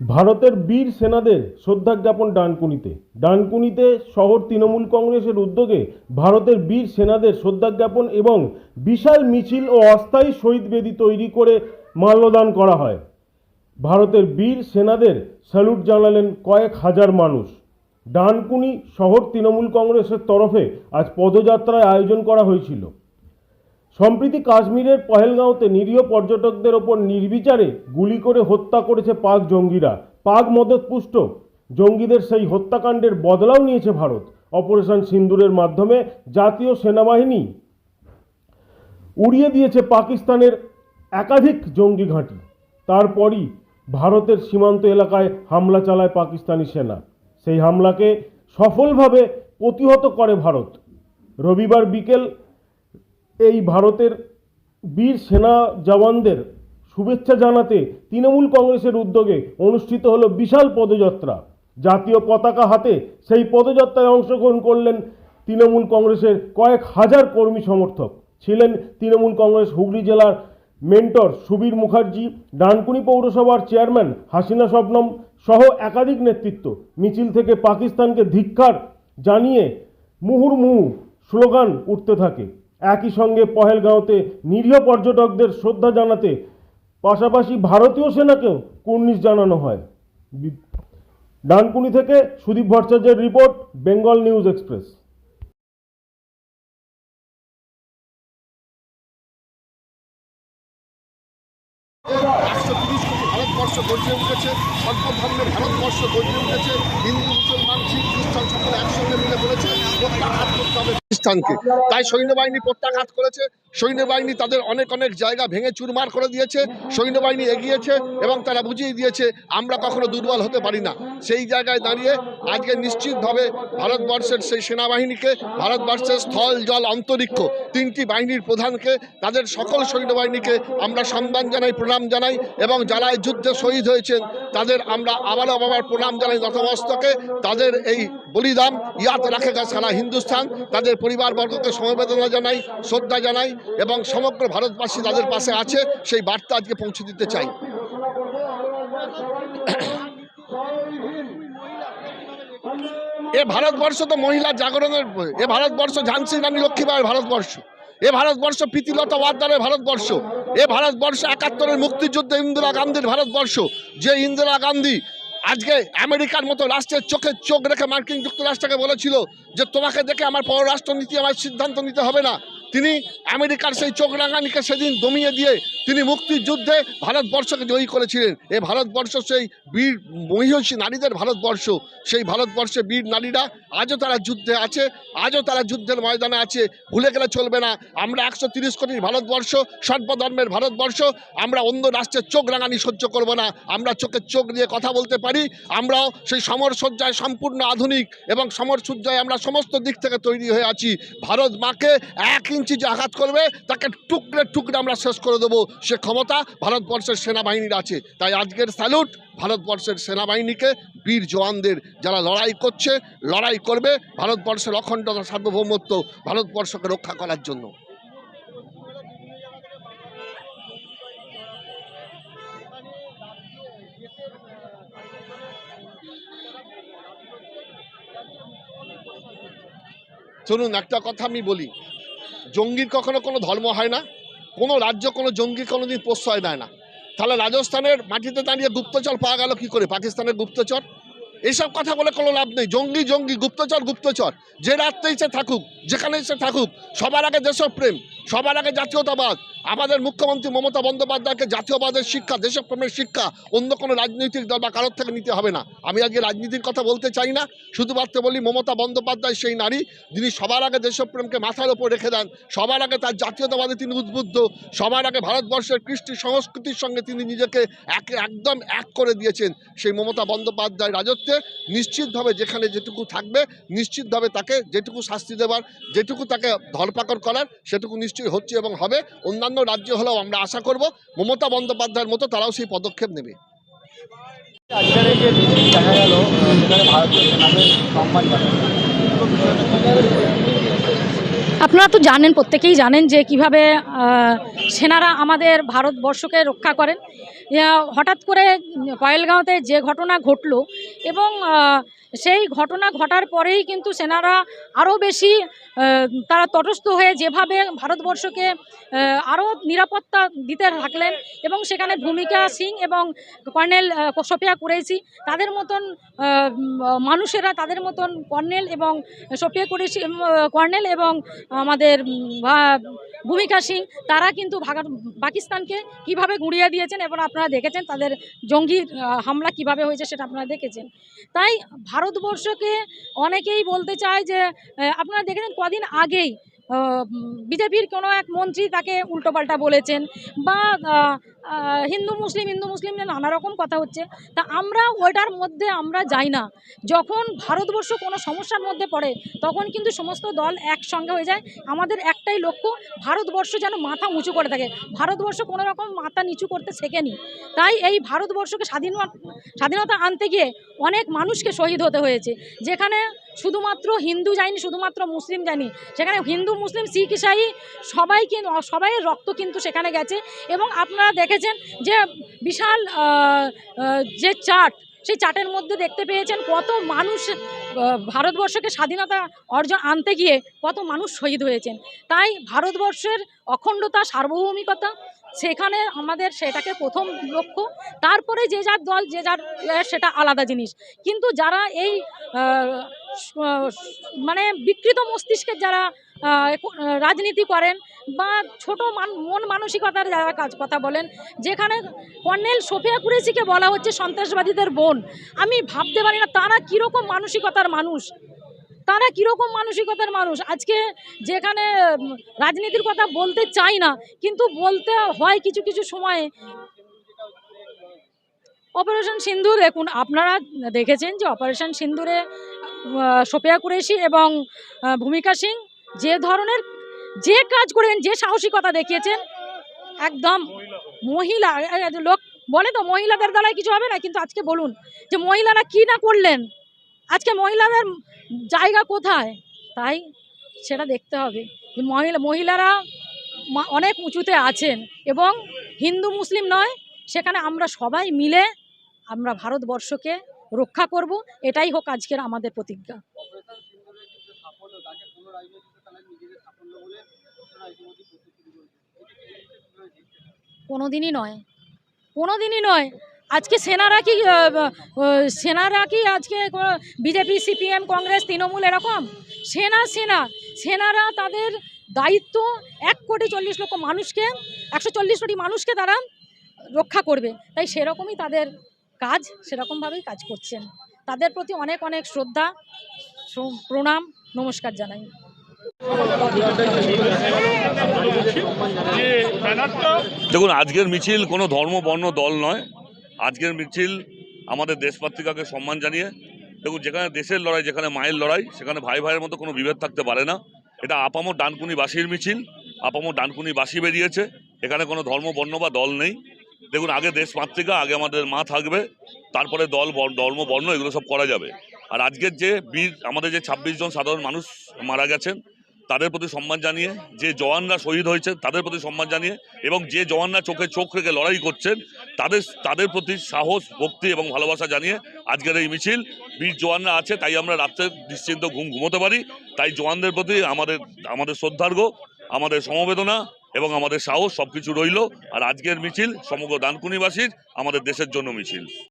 ভারতের বীর সেনাদের শ্রদ্ধা জ্ঞাপন ডানকুনিতে। ডানকুনিতে শহর তৃণমূল কংগ্রেসের উদ্যোগে ভারতের বীর সেনাদের শ্রদ্ধা জ্ঞাপন এবং বিশাল মিছিল ও অস্থায়ী শহীদ বেদি তৈরি করে মাল্যদান করা হয়। ভারতের বীর সেনাদের স্যালুট জানালেন কয়েক হাজার মানুষ। ডানকুনি শহর তৃণমূল কংগ্রেসের তরফে আজ পদযাত্রার আয়োজন করা হয়েছিল। সম্প্রতি কাশ্মীরের পহেলগাঁওতে নিরীহ পর্যটকদের ওপর নির্বিচারে গুলি করে হত্যা করেছে পাক জঙ্গিরা। পাক মদতপুষ্ট জঙ্গিদের সেই হত্যাকাণ্ডের বদলাও নিয়েছে ভারত। অপারেশন সিন্দুরের মাধ্যমে জাতীয় সেনাবাহিনী উড়িয়ে দিয়েছে পাকিস্তানের একাধিক জঙ্গি ঘাঁটি। তারপরই ভারতের সীমান্ত এলাকায় হামলা চালায় পাকিস্তানি সেনা। সেই হামলাকে সফলভাবে প্রতিহত করে ভারত। রবিবার বিকেল এই ভারতের বীর সেনা জওয়ানদের শুভেচ্ছা জানাতে তৃণমূল কংগ্রেসের উদ্যোগে অনুষ্ঠিত হলো বিশাল পদযাত্রা। জাতীয় পতাকা হাতে সেই পদযাত্রায় অংশগ্রহণ করলেন তৃণমূল কংগ্রেসের কয়েক হাজার কর্মী সমর্থক। ছিলেন তৃণমূল কংগ্রেস হুগলি জেলার মেন্টর সুবীর মুখার্জি, ডানকুনি পৌরসভার চেয়ারম্যান হাসিনা শবনম সহ একাধিক নেতৃত্ব। মিছিল থেকে পাকিস্তানকে ধিক্ষার জানিয়ে মুহুর্মুহু স্লোগান উঠতে থাকে। একই সঙ্গে পহেলগাঁওতে নিরীহ পর্যটকদের শ্রদ্ধা জানাতে পাশাপাশি ভারতীয় সেনাকেও কুর্নিশ জানানো হয়। ডানকুনি থেকে সুদীপ ভট্টাচার্যের report, Bengal news express. Bharatvarsha গর্জে উঠেছে হিন্দু, মুসলমান, শিখ, খ্রিস্টান সকলে একসঙ্গে মিলে বলেছে প্রত্যাঘাত করতে হবে পাকিস্তানকে। তাই সৈন্যবাহিনী প্রত্যাঘাত করেছে। সৈন্যবাহিনী তাদের অনেক অনেক জায়গা ভেঙে চুরমার করে দিয়েছে। সৈন্যবাহিনী এগিয়েছে এবং তারা বুঝিয়ে দিয়েছে, আমরা কখনো দুর্বল হতে পারি না। সেই জায়গায় দাঁড়িয়ে আজকে নিশ্চিতভাবে ভারতবর্ষের সেই সেনাবাহিনীকে, ভারতবর্ষের স্থল, জল, অন্তরিক্ষ তিনটি বাহিনীর প্রধানকে, তাদের সকল সৈন্যবাহিনীকে আমরা সম্মান জানাই, প্রণাম জানাই এবং যারা যুদ্ধে শহীদ হয়েছেন, তাদের আমরা আবারও আবার প্রণাম জানাই নতমস্তকে। তাদের এই বলিদান ইয়াদ রাখেগা সারা হিন্দুস্তান তাদের পরিবারবর্গকে সমবেদনা জানাই, শ্রদ্ধা জানাই এবং সমগ্র ভারতবাসী তাদের পাশে আছে, সেই বার্তা আজকে পৌঁছে দিতে চাই। এ ভারতবর্ষ তো মহিলা জাগরণের, এ ভারতবর্ষ ঝান্সি রানী লক্ষ্মীবাইয়ের ভারতবর্ষ। এ ভারতবর্ষ প্রীতিলতা ওয়াদ্দারের ভারতবর্ষ। এ ভারতবর্ষ একাত্তরের মুক্তিযুদ্ধে ইন্দিরা গান্ধীর ভারতবর্ষ। যে ইন্দিরা গান্ধী আজকে আমেরিকার মতো রাষ্ট্রের চোখে চোখ রেখে মার্কিন যুক্তরাষ্ট্রকে বলেছিল যে তোমাকে দেখে আমার পররাষ্ট্রনীতি, আমার সিদ্ধান্ত নিতে হবে না। তিনি আমেরিকার সেই চোখ রাঙানিকে সেদিন দমিয়ে দিয়ে তিনি মুক্তিযুদ্ধে ভারতবর্ষকে জয়ী করেছিলেন। এ ভারতবর্ষ সেই বীর মহিষী নারীদের ভারতবর্ষ। সেই ভারতবর্ষে বীর নারীরা আজও তারা যুদ্ধে আছে, আজও তারা যুদ্ধের ময়দানে আছে। ভুলে গেলে চলবে না। আমরা একশো তিরিশ কোটির ভারতবর্ষ, সর্বধর্মের ভারতবর্ষ। আমরা অন্য রাষ্ট্রের চোখ রাঙানি সহ্য করব না। আমরা চোখের চোখ নিয়ে কথা বলতে পারি। আমরাও সেই সমর সজ্জায় সম্পূর্ণ আধুনিক এবং সমর সজ্জায় আমরা সমস্ত দিক থেকে তৈরি হয়ে আছি। ভারত মাকে এক ইঞ্চি যে আঘাত করবে, তাকে টুকরে টুকরে আমরা শেষ করে দেবো। সে ক্ষমতা ভারতবর্ষের সেনাবাহিনীর আছে। তাই আজকের স্যালুট ভারতবর্ষের সেনাবাহিনীকে বীর জওয়ানদের যারা লড়াই করছে, লড়াই করবে ভারতবর্ষের অখণ্ডতা, সার্বভৌমত্ব ভারতবর্ষকে রক্ষা করার জন্য। শুনুন একটা কথা আমি বলি। জঙ্গির কখনো কোনো ধর্ম হয় না, কোনো রাজ্য, কোনো জঙ্গি কোনো দিন প্রশ্রয় দেয় না। তাহলে রাজস্থানের মাটিতে দাঁড়িয়ে গুপ্তচর পাওয়া গেল কী করে? পাকিস্তানের গুপ্তচর? এইসব কথা বলে কোনো লাভ নেই। জঙ্গি জঙ্গি, গুপ্তচর গুপ্তচর। যে রাত্রে ইচ্ছে থাকুক যেখানে ইচ্ছে থাকুক, সবার আগে দেশপ্রেম, সবার আগে জাতীয়তাবাদ আমাদের মুখ্যমন্ত্রী মমতা বন্দ্যোপাধ্যায়কে জাতীয়বাদের শিক্ষা, দেশপ্রেমের শিক্ষা অন্য কোনো রাজনৈতিক দল বা কারোর থেকে নিতে হবে না। আমি আজকে রাজনীতির কথা বলতে চাই না, শুধুমাত্র বলি মমতা বন্দ্যোপাধ্যায় সেই নারী, যিনি সবার আগে দেশপ্রেমকে মাথার ওপর রেখে দেন, সবার আগে তার জাতীয়তাবাদে তিনি উদ্বুদ্ধ, সবার আগে ভারতবর্ষের কৃষ্টি সংস্কৃতির সঙ্গে তিনি নিজেকে এক একদম এক করে দিয়েছেন সেই মমতা বন্দ্যোপাধ্যায় রাজত্বে। নিশ্চিতভাবে যেখানে যেটুকু থাকবে, নিশ্চিতভাবে তাকে যেটুকু শাস্তি দেবার, যেটুকু তাকে ধরপাকড় করার, সেটুকু নিশ্চয়ই হচ্ছে এবং হবে। অন্যান্য রাজ্য হলেও আমরা আশা করব মমতা বন্দ্যোপাধ্যায়ের মতো তারাও সেই পদক্ষেপ নেবে। আজকের এই যে মিছিল দেখা গেল সেখানে ভারতীয় সেনাদের সম্মান আপনারা তো জানেন প্রত্যেকেই জানেন যে কীভাবে সেনারা আমাদের ভারতবর্ষকে রক্ষা করেন। হঠাৎ করে পয়েলগাঁওতে যে ঘটনা ঘটলো এবং আহ, সেই ঘটনা ঘটার পরেই কিন্তু সেনারা আরও বেশি তারা তটস্থ হয়ে যেভাবে ভারতবর্ষকে আরও নিরাপত্তা দিতে থাকলেন এবং সেখানে ভূমিকা সিং এবং কর্নেল সোফিয়া কুরেশি, তাদের মতন মানুষেরা তাদের মতন কর্নেল এবং সোফিয়া কুরেশি কর্নেল এবং আমাদের ভূমিকা সিং, তারা কিন্তু পাকিস্তানকে কীভাবে গুঁড়িয়ে দিয়েছেন এবং আপনারা দেখেছেন তাদের জঙ্গি হামলা কীভাবে হয়েছে সেটা আপনারা দেখেছেন। তাই ভারতবর্ষকে অনেকেই বলতে চায় যে আপনারা দেখেছেন কদিন আগেই বিজেপির কোনো এক মন্ত্রী তাকে উল্টোপাল্টা বলেছেন বা হিন্দু, মুসলিম হিন্দু মুসলিম নানা রকম কথা হচ্ছে। তা আমরা ওইটার মধ্যে আমরা যাই না। যখন ভারতবর্ষ কোনো সমস্যার মধ্যে পড়ে, তখন কিন্তু সমস্ত দল একসঙ্গে হয়ে যায়। আমাদের একটাই লক্ষ্য, ভারতবর্ষ যেন মাথা উঁচু করে থাকে। ভারতবর্ষ কোনো রকম মাথা নিচু করতে শেখেনি। তাই এই ভারতবর্ষকে স্বাধীন, স্বাধীনতা আনতে গিয়ে অনেক মানুষকে শহীদ হতে হয়েছে। যেখানে শুধুমাত্র হিন্দু যায়নি, শুধুমাত্র মুসলিম যায়নি, সেখানে হিন্দু, মুসলিম, শিখ, ইসাই সবাই কিন্তু সবাই রক্ত কিন্তু সেখানে গেছে। এবং আপনারা দেখেছেন যে বিশাল যে চার্ট সেই চার্টের মধ্যে দেখতে পেয়েছেন কত মানুষ ভারতবর্ষকে স্বাধীনতা অর্জন, আনতে গিয়ে কত মানুষ শহীদ হয়েছেন। তাই ভারতবর্ষের অখণ্ডতা, সার্বভৌমিকতা, সেখানে আমাদের সেটাকে প্রথম লক্ষ্য। তারপরে যে যার দল, যে যার সেটা আলাদা জিনিস। কিন্তু যারা এই মানে বিকৃত মস্তিষ্কের যারা রাজনীতি করেন বা ছোট মান মন মানসিকতার যারা কাজ কথা বলেন, যেখানে কর্নেল সোফিয়া কুরেশিকে বলা হচ্ছে সন্ত্রাসবাদীদের বোন, আমি ভাবতে পারি না তারা কীরকম মানসিকতার মানুষ। তারা কীরকম মানসিকতার মানুষ? আজকে যেখানে রাজনীতির কথা বলতে চাই না, কিন্তু বলতে হয় কিছু কিছু সময়ে। অপারেশন সিন্দুর দেখুন, আপনারা দেখেছেন যে অপারেশন সিন্ধুরে সোফিয়া কুরেশি এবং ভূমিকা সিং যে ধরনের যে কাজ করেন, যে সাহসিকতা দেখিয়েছেন, একদম মহিলা লোক বলে তো মহিলাদের দ্বারাই কিছু হবে না, কিন্তু আজকে বলুন যে মহিলারা কি না করলেন? আজকে মহিলাদের জায়গা কোথায়? তাই সেটা দেখতে হবে। যে মহিলা, মহিলারা অনেক উঁচুতে আছেন এবং হিন্দু, মুসলিম নয়, সেখানে আমরা সবাই মিলে আমরা ভারতবর্ষকে রক্ষা করব। এটাই হোক আজকের আমাদের প্রতিজ্ঞা। তাকে কোনো রাজনৈতিক নিজেদের সাফল্য বলে ঘোষণা ইতিমধ্যে করতে শুরু করেছে। এটা কি কীভাবে দেখতে পারেন? কোনো দিনই নয়। কোনো দিনই নয়। আজকে সেনারা কি সেনারা কি আজকে বিজেপি, সিপিএম, কংগ্রেস, তৃণমূল এরকম? সেনা সেনা। সেনারা তাদের দায়িত্ব এক কোটি চল্লিশ লক্ষ মানুষকে, একশো চল্লিশ কোটি মানুষকে তারা রক্ষা করবে। তাই সেরকমই তাদের কাজ, সেরকমভাবেই কাজ করছেন। তাদের প্রতি অনেক অনেক শ্রদ্ধা প্রণাম। নমস্কার জানাই। দেখুন, আজকের মিছিল কোনো ধর্ম, বর্ণ, দল নয়। আজকের মিছিল আমাদের দেশপাত্রিকাকে সম্মান জানিয়ে, দেখুন, যেখানে দেশের লড়াই, যেখানে মায়ের লড়াই, সেখানে ভাই ভাইয়ের মতো কোনো বিভেদ থাকতে পারে না। এটা আপামর ডানকুনিবাসীর মিছিল, আপামর ডানকুনিবাসী বেরিয়েছে। এখানে কোনো ধর্ম, বর্ণ বা দল নেই। দেখুন, আগে দেশ মাতৃকা আগে আমাদের মা থাকবে, তারপরে দল ধর্ম, বর্ণ, এগুলো সব করা যাবে। আর আজকের যে বীর, আমাদের যে ছাব্বিশ জন সাধারণ মানুষ মারা গেছেন, তাদের প্রতি সম্মান জানিয়ে, যে জওয়ানরা শহীদ হয়েছে তাদের প্রতি সম্মান জানিয়ে এবং যে জওয়ানরা চোখে চোখ রেখে লড়াই করছেন, তাদের তাদের প্রতি সাহস, ভক্তি এবং ভালোবাসা জানিয়ে আজকের এই মিছিল, বীর জওয়ানরা আছে, তাই আমরা রাত্রে নিশ্চিন্ত ঘুম ঘুমোতে পারি। তাই জওয়ানদের প্রতি আমাদের আমাদের শ্রদ্ধার্ঘ আমাদের সমবেদনা এবং আমাদের সাহস সব কিছু রইল। আর আজকের মিছিল সমগ্র দানকুনিবাসীর, আমাদের দেশের জন্য মিছিল।